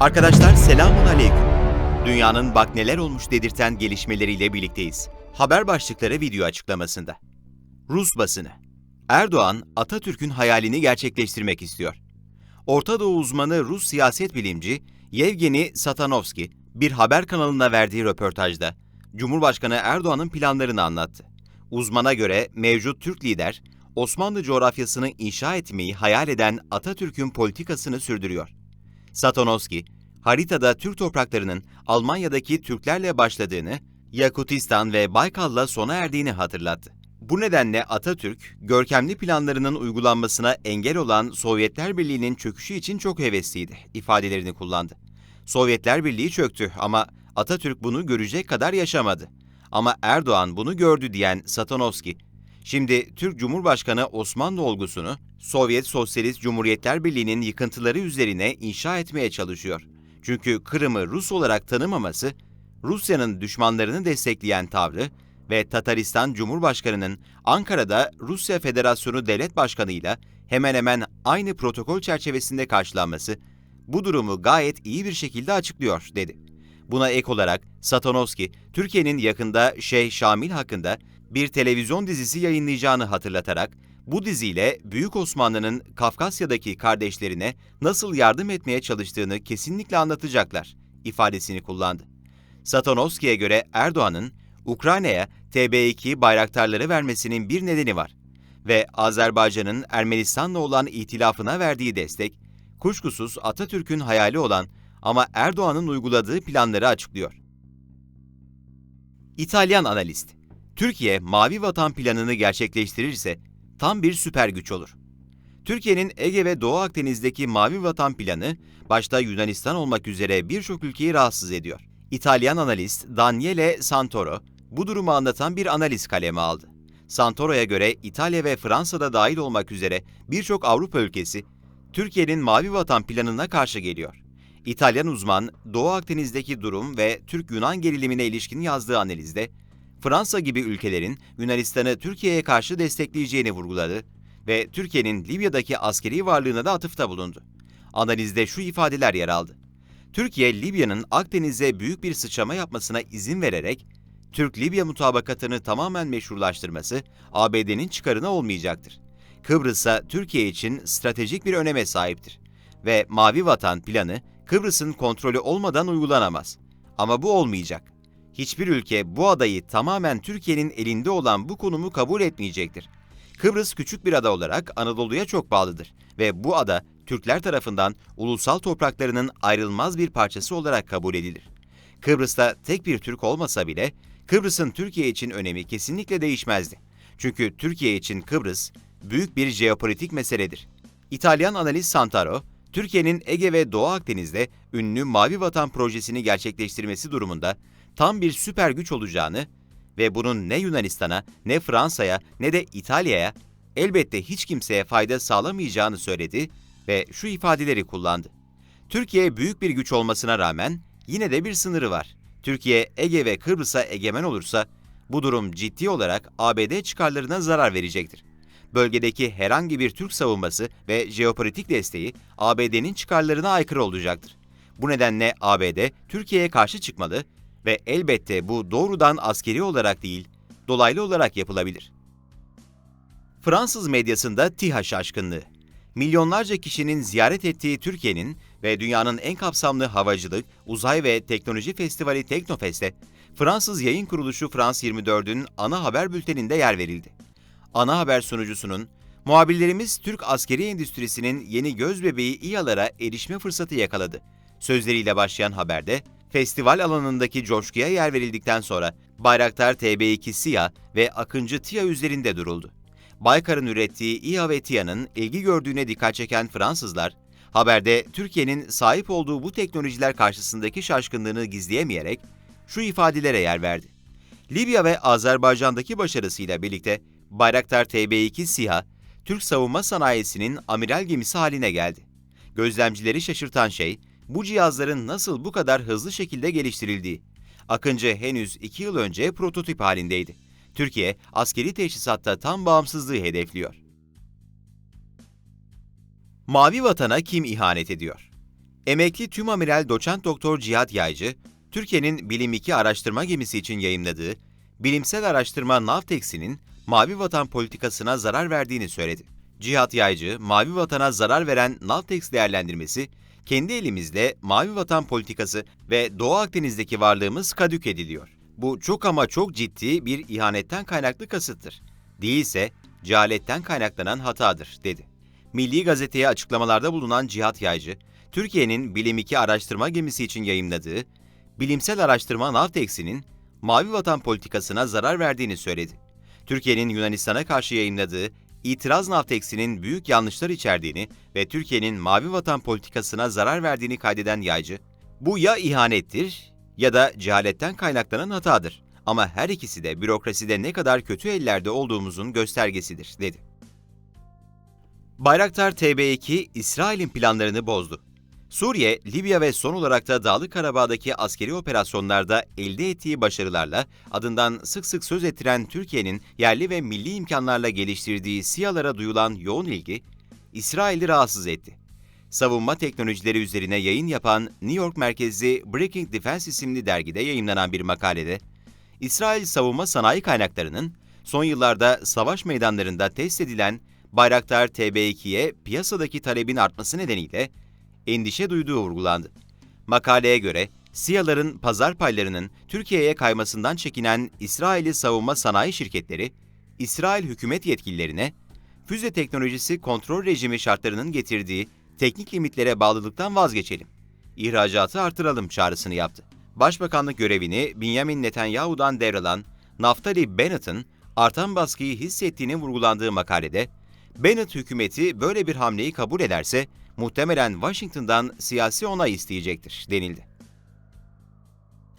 Arkadaşlar selamun aleyküm. Dünyanın bak neler olmuş dedirten gelişmeleriyle birlikteyiz. Haber başlıkları video açıklamasında. Rus basını. Erdoğan, Atatürk'ün hayalini gerçekleştirmek istiyor. Orta Doğu uzmanı Rus siyaset bilimci Yevgeni Satanovski bir haber kanalına verdiği röportajda Cumhurbaşkanı Erdoğan'ın planlarını anlattı. Uzmana göre mevcut Türk lider Osmanlı coğrafyasını inşa etmeyi hayal eden Atatürk'ün politikasını sürdürüyor. Satanovski, haritada Türk topraklarının Almanya'daki Türklerle başladığını, Yakutistan ve Baykal'la sona erdiğini hatırlattı. Bu nedenle Atatürk, görkemli planlarının uygulanmasına engel olan Sovyetler Birliği'nin çöküşü için çok hevesliydi ifadelerini kullandı. Sovyetler Birliği çöktü ama Atatürk bunu görecek kadar yaşamadı. Ama Erdoğan bunu gördü diyen Satanovski, Şimdi Türk Cumhurbaşkanı Osmanlı olgusunu Sovyet Sosyalist Cumhuriyetler Birliği'nin yıkıntıları üzerine inşa etmeye çalışıyor. Çünkü Kırım'ı Rus olarak tanımaması, Rusya'nın düşmanlarını destekleyen tavrı ve Tataristan Cumhurbaşkanı'nın Ankara'da Rusya Federasyonu Devlet Başkanı ile hemen hemen aynı protokol çerçevesinde karşılanması bu durumu gayet iyi bir şekilde açıklıyor, dedi. Buna ek olarak Satanovski, Türkiye'nin yakında Şeyh Şamil hakkında bir televizyon dizisi yayınlayacağını hatırlatarak, bu diziyle Büyük Osmanlı'nın Kafkasya'daki kardeşlerine nasıl yardım etmeye çalıştığını kesinlikle anlatacaklar ifadesini kullandı. Satanovski'ye göre Erdoğan'ın Ukrayna'ya TB2 bayraktarları vermesinin bir nedeni var ve Azerbaycan'ın Ermenistan'la olan itilafına verdiği destek, kuşkusuz Atatürk'ün hayali olan ama Erdoğan'ın uyguladığı planları açıklıyor. İtalyan analist Türkiye Mavi Vatan planını gerçekleştirirse tam bir süper güç olur. Türkiye'nin Ege ve Doğu Akdeniz'deki Mavi Vatan planı başta Yunanistan olmak üzere birçok ülkeyi rahatsız ediyor. İtalyan analist Daniele Santoro bu durumu anlatan bir analiz kaleme aldı. Santoro'ya göre İtalya ve Fransa'da dahil olmak üzere birçok Avrupa ülkesi Türkiye'nin Mavi Vatan planına karşı geliyor. İtalyan uzman Doğu Akdeniz'deki durum ve Türk-Yunan gerilimine ilişkin yazdığı analizde Fransa gibi ülkelerin Yunanistan'ı Türkiye'ye karşı destekleyeceğini vurguladı ve Türkiye'nin Libya'daki askeri varlığına da atıfta bulundu. Analizde şu ifadeler yer aldı. Türkiye, Libya'nın Akdeniz'e büyük bir sıçrama yapmasına izin vererek, Türk-Libya mutabakatını tamamen meşrulaştırması ABD'nin çıkarına olmayacaktır. Kıbrıs'a Türkiye için stratejik bir öneme sahiptir ve Mavi Vatan planı Kıbrıs'ın kontrolü olmadan uygulanamaz. Ama bu olmayacak. Hiçbir ülke bu adayı tamamen Türkiye'nin elinde olan bu konumu kabul etmeyecektir. Kıbrıs küçük bir ada olarak Anadolu'ya çok bağlıdır ve bu ada Türkler tarafından ulusal topraklarının ayrılmaz bir parçası olarak kabul edilir. Kıbrıs'ta tek bir Türk olmasa bile Kıbrıs'ın Türkiye için önemi kesinlikle değişmezdi. Çünkü Türkiye için Kıbrıs büyük bir jeopolitik meseledir. İtalyan analist Santaro, Türkiye'nin Ege ve Doğu Akdeniz'de ünlü Mavi Vatan projesini gerçekleştirmesi durumunda tam bir süper güç olacağını ve bunun ne Yunanistan'a, ne Fransa'ya, ne de İtalya'ya elbette hiç kimseye fayda sağlamayacağını söyledi ve şu ifadeleri kullandı. Türkiye büyük bir güç olmasına rağmen yine de bir sınırı var. Türkiye Ege ve Kıbrıs'a egemen olursa bu durum ciddi olarak ABD çıkarlarına zarar verecektir. Bölgedeki herhangi bir Türk savunması ve jeopolitik desteği ABD'nin çıkarlarına aykırı olacaktır. Bu nedenle ABD Türkiye'ye karşı çıkmalı ve elbette bu doğrudan askeri olarak değil, dolaylı olarak yapılabilir. Fransız medyasında TİHA şaşkınlığı. Milyonlarca kişinin ziyaret ettiği Türkiye'nin ve dünyanın en kapsamlı havacılık, uzay ve teknoloji festivali Teknofest'e Fransız yayın kuruluşu France 24'ün ana haber bülteninde yer verildi. Ana haber sunucusunun, muhabirlerimiz Türk askeri endüstrisinin yeni gözbebeği İHA'lara erişme fırsatı yakaladı. Sözleriyle başlayan haberde, festival alanındaki coşkuya yer verildikten sonra Bayraktar TB2 SİHA ve Akıncı TİHA üzerinde duruldu. Baykar'ın ürettiği İHA ve TİHA'nın ilgi gördüğüne dikkat çeken Fransızlar, haberde Türkiye'nin sahip olduğu bu teknolojiler karşısındaki şaşkınlığını gizleyemeyerek şu ifadelere yer verdi. Libya ve Azerbaycan'daki başarısıyla birlikte Bayraktar TB2 SİHA, Türk savunma sanayisinin amiral gemisi haline geldi. Gözlemcileri şaşırtan şey, bu cihazların nasıl bu kadar hızlı şekilde geliştirildiği. Akıncı henüz 2 yıl önce prototip halindeydi. Türkiye, askeri teçhisatta tam bağımsızlığı hedefliyor. Mavi Vatan'a kim ihanet ediyor? Emekli Tümamiral Doçent Doktor Cihat Yaycı, Türkiye'nin Bilim 2 araştırma gemisi için yayımladığı Bilimsel Araştırma Navtexi'nin Mavi Vatan politikasına zarar verdiğini söyledi. Cihat Yaycı, Mavi Vatan'a zarar veren Navtex değerlendirmesi, kendi elimizle Mavi Vatan politikası ve Doğu Akdeniz'deki varlığımız kadük ediliyor. Bu çok ama çok ciddi bir ihanetten kaynaklı kasıttır. Değilse cehaletten kaynaklanan hatadır, dedi. Milli Gazete'ye açıklamalarda bulunan Cihat Yaycı, Türkiye'nin Bilim 2 araştırma gemisi için yayımladığı Bilimsel Araştırma Navtexi'nin Mavi Vatan politikasına zarar verdiğini söyledi. Türkiye'nin Yunanistan'a karşı yayımladığı İtiraz Navtexi'nin büyük yanlışlar içerdiğini ve Türkiye'nin Mavi Vatan politikasına zarar verdiğini kaydeden Yaycı, bu ya ihanettir ya da cehaletten kaynaklanan hatadır. Ama her ikisi de bürokraside ne kadar kötü ellerde olduğumuzun göstergesidir, dedi. Bayraktar TB2, İsrail'in planlarını bozdu. Suriye, Libya ve son olarak da Dağlık Karabağ'daki askeri operasyonlarda elde ettiği başarılarla adından sık sık söz ettiren Türkiye'nin yerli ve milli imkanlarla geliştirdiği SİHA'lara duyulan yoğun ilgi, İsrail'i rahatsız etti. Savunma teknolojileri üzerine yayın yapan New York merkezli Breaking Defense isimli dergide yayınlanan bir makalede, İsrail savunma sanayi kaynaklarının son yıllarda savaş meydanlarında test edilen Bayraktar TB2'ye piyasadaki talebin artması nedeniyle endişe duyduğu vurgulandı. Makaleye göre SİHA'ların pazar paylarının Türkiye'ye kaymasından çekinen İsrail'i savunma sanayi şirketleri, İsrail hükümet yetkililerine füze teknolojisi kontrol rejimi şartlarının getirdiği teknik limitlere bağlılıktan vazgeçelim, ihracatı artıralım çağrısını yaptı. Başbakanlık görevini Benjamin Netanyahu'dan devralan Naftali Bennett'ın artan baskıyı hissettiğini vurgulandığı makalede, Bennett hükümeti böyle bir hamleyi kabul ederse muhtemelen Washington'dan siyasi onay isteyecektir denildi.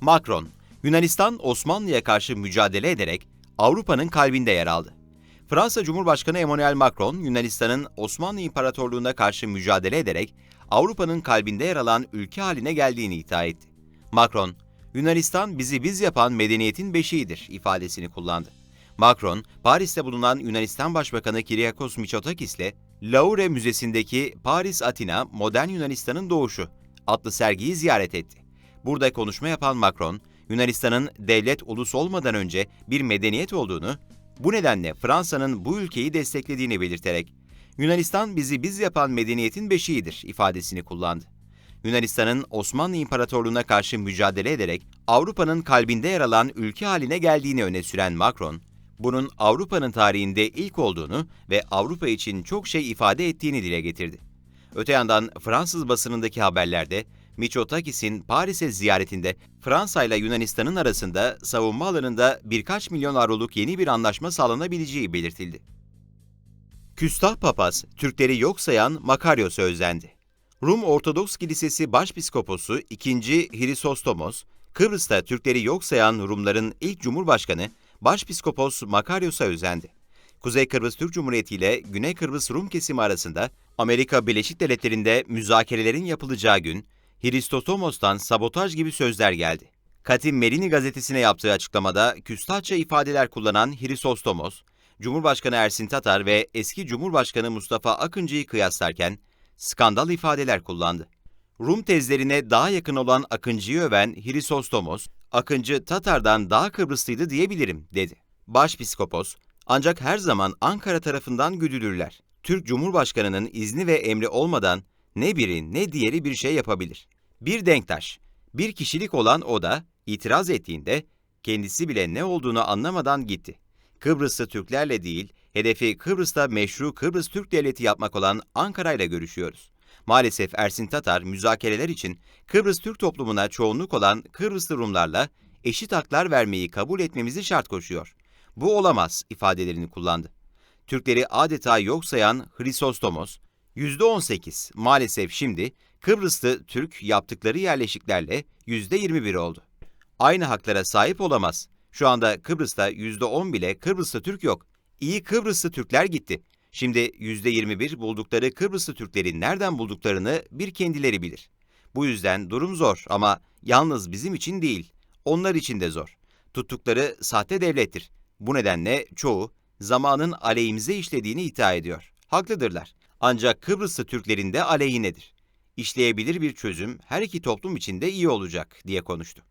Macron, Yunanistan Osmanlı'ya karşı mücadele ederek Avrupa'nın kalbinde yer aldı. Fransa Cumhurbaşkanı Emmanuel Macron, Yunanistan'ın Osmanlı İmparatorluğu'na karşı mücadele ederek Avrupa'nın kalbinde yer alan ülke haline geldiğini iddia etti. Macron, Yunanistan bizi biz yapan medeniyetin beşiğidir ifadesini kullandı. Macron, Paris'te bulunan Yunanistan Başbakanı Kyriakos Mitsotakis ile Louvre Müzesi'ndeki Paris Atina Modern Yunanistan'ın Doğuşu adlı sergiyi ziyaret etti. Burada konuşma yapan Macron, Yunanistan'ın devlet ulus olmadan önce bir medeniyet olduğunu, bu nedenle Fransa'nın bu ülkeyi desteklediğini belirterek, Yunanistan bizi biz yapan medeniyetin beşiğidir ifadesini kullandı. Yunanistan'ın Osmanlı İmparatorluğu'na karşı mücadele ederek Avrupa'nın kalbinde yer alan ülke haline geldiğini öne süren Macron, bunun Avrupa'nın tarihinde ilk olduğunu ve Avrupa için çok şey ifade ettiğini dile getirdi. Öte yandan Fransız basınındaki haberlerde Mitsotakis'in Paris'e ziyaretinde Fransa ile Yunanistan'ın arasında savunma alanında birkaç milyon avroluk yeni bir anlaşma sağlanabileceği belirtildi. Küstah papaz, Türkleri yok sayan Makaryos'a özlendi. Rum Ortodoks Kilisesi Başpiskoposu 2. Hrisostomos, Kıbrıs'ta Türkleri yok sayan Rumların ilk cumhurbaşkanı Başpiskopos Makaryos'a özendi. Kuzey Kıbrıs Türk Cumhuriyeti ile Güney Kıbrıs Rum kesimi arasında Amerika Birleşik Devletleri'nde müzakerelerin yapılacağı gün Hristotomos'tan sabotaj gibi sözler geldi. Katim Merini gazetesine yaptığı açıklamada küstahça ifadeler kullanan Hrisostomos, Cumhurbaşkanı Ersin Tatar ve eski Cumhurbaşkanı Mustafa Akıncı'yı kıyaslarken skandal ifadeler kullandı. Rum tezlerine daha yakın olan Akıncı'yı öven Hrisostomos, Akıncı Tatar'dan daha Kıbrıslıydı diyebilirim, dedi. Başpiskopos, ancak her zaman Ankara tarafından güdülürler. Türk Cumhurbaşkanı'nın izni ve emri olmadan ne biri ne diğeri bir şey yapabilir. Bir denktaş, bir kişilik olan o da itiraz ettiğinde kendisi bile ne olduğunu anlamadan gitti. Kıbrıslı Türklerle değil, hedefi Kıbrıs'ta meşru Kıbrıs Türk Devleti yapmak olan Ankara ile görüşüyoruz. Maalesef Ersin Tatar müzakereler için Kıbrıs Türk toplumuna çoğunluk olan Kıbrıslı Rumlarla eşit haklar vermeyi kabul etmemizi şart koşuyor. Bu olamaz ifadelerini kullandı. Türkleri adeta yok sayan Hrisostomos, %18 maalesef şimdi Kıbrıslı Türk yaptıkları yerleşiklerle %21 oldu. Aynı haklara sahip olamaz. Şu anda Kıbrıs'ta %10 bile Kıbrıslı Türk yok. İyi Kıbrıslı Türkler gitti. Şimdi %21 buldukları Kıbrıslı Türkleri nereden bulduklarını bir kendileri bilir. Bu yüzden durum zor ama yalnız bizim için değil, onlar için de zor. Tuttukları sahte devlettir. Bu nedenle çoğu zamanın aleyhimize işlediğini iddia ediyor. Haklıdırlar. Ancak Kıbrıslı Türklerin de aleyhinedir. işleyebilir bir çözüm her iki toplum için de iyi olacak diye konuştu.